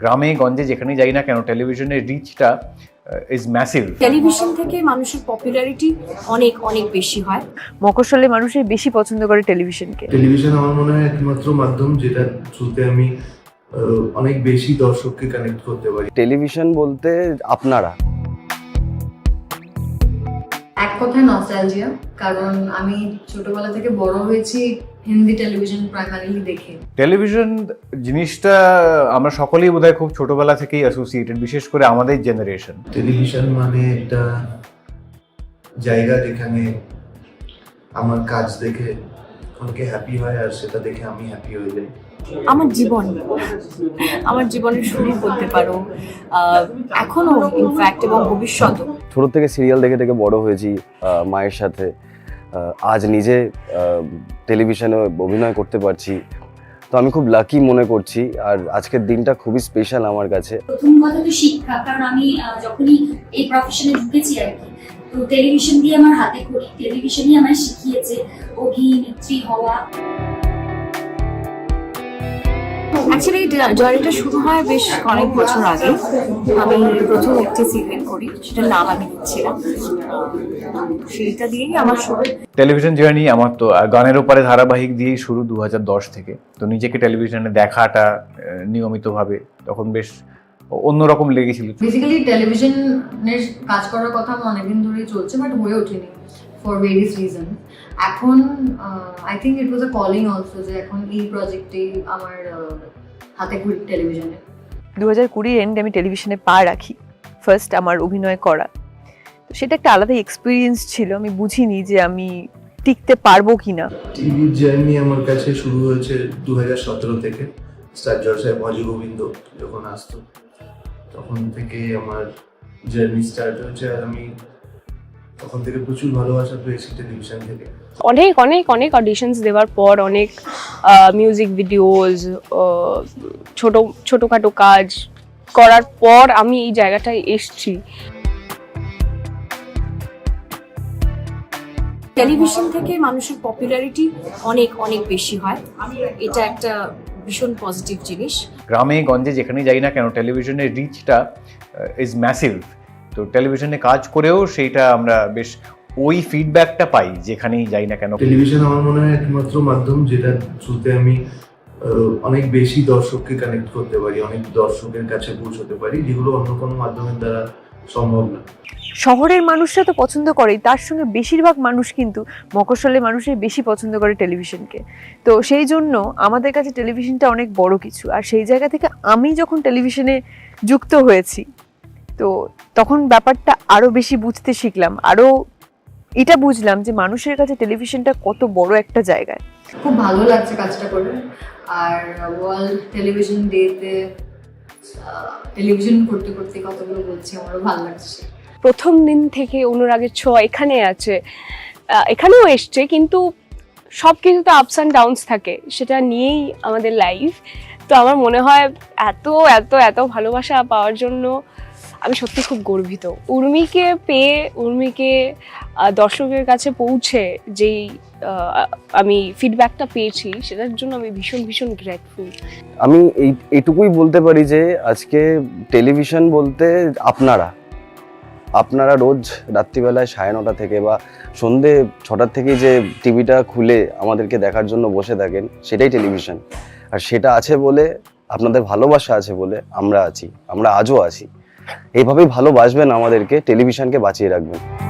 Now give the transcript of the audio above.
গ্রামে গঞ্জে যেখানে যাই না কেন টেলিভিশনের রিচটা ইজ ম্যাসিভ টেলিভিশন থেকে মানুষের পপুলারিটি অনেক অনেক বেশি হয়। মকরশালে মানুষই বেশি পছন্দ করে টেলিভিশনকে টেলিভিশন আমার মনে হয় একমাত্র মাধ্যম যেটা থ্রুতে আমি অনেক বেশি দর্শককে কানেক্ট করতে পারি। টেলিভিশন বলতে আপনারা। এক কথায় নস্টালজিয়া কারণ আমি ছোটবেলা থেকে বড় হয়েছি হিন্দি টেলিভিশন প্রাইমারিলি দেখে। টেলিভিশন জিনিসটা আমরা সকলেই বোধহয় খুব ছোটবেলা থেকেই অ্যাসোসিয়েটেড বিশেষ করে আমাদের জেনারেশন টেলিভিশন মানে একটা জায়গা যেখানে আমার কাজ দেখে অনেকে হ্যাপি হয় আর সেটা দেখে আমি হ্যাপি হয়ে যাই। আমার জীবন আমার জীবনের শুরু করতে পারো এখনও ইনফ্যাক্ট এবং ভবিষ্যৎ ছোট থেকে সিরিয়াল দেখে দেখে বড় হয়েছি মায়ের সাথে। আজ নিজে টেলিভিশনে অভিনয় করতে পারছি। তো আমি খুব লাকি মনে করছি, আর আজকের দিনটা খুবই স্পেশাল আমার কাছে। প্রথম কথা তো শিক্ষা, কারণ আমি যখনই এই প্রফেশনে ঢুকেছি আর কি, তো টেলিভিশন দিয়ে আমার হাতে করি। টেলিভিশনই আমায় শিখিয়েছে অভিনেত্রী হওয়া। অ্যাকচুয়ালি জার্নিটা শুরু হয় বেশ অনেক বছর আগে। আমি প্রথম একটি সিরিয়াল করি সেটার নাম আমি দিচ্ছিলাম সেইটা দিয়েই আমার শুরু। টেলিভিশন জার্নি আমার তো গানের ওপারে ধারাবাহিক দিয়েই শুরু দু হাজার দশ থেকে। তো নিজেকে টেলিভিশনে দেখাটা নিয়মিতভাবে তখন বেশ অন্যরকম লেগেছিল। বেসিক্যালি টেলিভিশনের কাজ করার কথা আমার অনেকদিন ধরেই চলছে বাট হয়ে ওঠেনি ফর ভেরিয়াস রিজন এখন I think it was a calling also যে এখন এই প্রজেক্টে আমার হাতে ঘুরি টেলিভিশনে। দু হাজার কুড়ি এন্ডে আমি টেলিভিশনে পা রাখি। ফার্স্ট আমার অভিনয় করা। তো সেটা একটা আলাদা এক্সপিরিয়েন্স ছিল। আমি বুঝিনি যে আমি টিকতে পারব কিনা। টিভির জার্নি আমার কাছে শুরু হয়েছে দু হাজার সতেরো থেকে। স্টার জলসায় ভজ গোবিন্দ যখন আসতো তখন থেকে আমার জার্নি স্টার্ট হয়েছে। আর আমি তখন থেকে প্রচুর ভালোবাসা পেয়েছি টেলিভিশন থেকে। অনেক অনেক অনেক অডিশনস দেওয়ার পর অনেক মিউজিক ভিডিওজ ছোট ছোটোখাটো কাজ করার পর আমি এই জায়গাটায় এসছি। টেলিভিশন থেকে মানুষের পপুলারিটি অনেক অনেক বেশি হয়। এটা একটা ভীষণ পজিটিভ জিনিস। গ্রামে গঞ্জে যেখানে যাই না কেন টেলিভিশনের রিচটা ইজ ম্যাসিভ তো টেলিভিশনে কাজ করেও সেইটা আমরা বেশ ওই ফিডব্যাকটা পাই যেখানেই যাই না কেন। টেলিভিশন আমার মনে হয় একমাত্র মাধ্যম যেটা থ্রুতে আমি অনেক বেশি দর্শককে কানেক্ট করতে পারি অনেক দর্শকের কাছে পৌঁছতে পারি যেগুলো অন্য কোনো মাধ্যমের দ্বারা সম্ভব না। শহরের মানুষরা তো পছন্দ করেই তার সঙ্গে বেশিরভাগ মানুষ কিন্তু মকরশালে মানুষের বেশি পছন্দ করে টেলিভিশনকে তো সেই জন্য আমাদের কাছে টেলিভিশনটা অনেক বড় কিছু। আর সেই জায়গা থেকে আমি যখন টেলিভিশনে যুক্ত হয়েছি তো তখন ব্যাপারটা আরও বেশি বুঝতে শিখলাম। আরও এটা বুঝলাম যে মানুষের কাছে টেলিভিশনটা কত বড় একটা জায়গায়। খুব ভালো লাগছে কাজটা করে। আর ওয়ার্ল্ড টেলিভিশন ডেতে টেলিভিশন করতে করতে কতগুলো বলছি আমারও ভালো লাগছে। প্রথম দিন থেকে অনুরাগের ছোঁয়া এখানে আছে। এখানেও এসছে কিন্তু সব কিছু তো আপস অ্যান্ড ডাউনস থাকে। সেটা নিয়েই আমাদের লাইফ তো আমার মনে হয় এত এত এত ভালোবাসা পাওয়ার জন্য আমি সত্যি খুব গর্বিত। উর্মিকে পেয়ে, উর্মিকে দর্শকের কাছে পৌঁছে যেই আমি ফিডব্যাকটা পেয়েছি, সেটার জন্য আমি ভীষণ ভীষণ গ্রেটফুল আমি এই, এইটুকুই বলতে পারি যে, আজকে টেলিভিশন বলতে আপনারা। আপনারা রোজ রাত্রিবেলায় সাড়ে নটা থেকে বা সন্ধে ছটার থেকে যে টিভিটা খুলে আমাদেরকে দেখার জন্য বসে থাকেন, সেটাই টেলিভিশন আর সেটা আছে বলে, আপনাদের ভালোবাসা আছে বলে আমরা আছি, আমরা আজও আছি। এইভাবেই ভালোবাসবেন আমাদেরকে টেলিভিশনকে বাঁচিয়ে রাখবেন।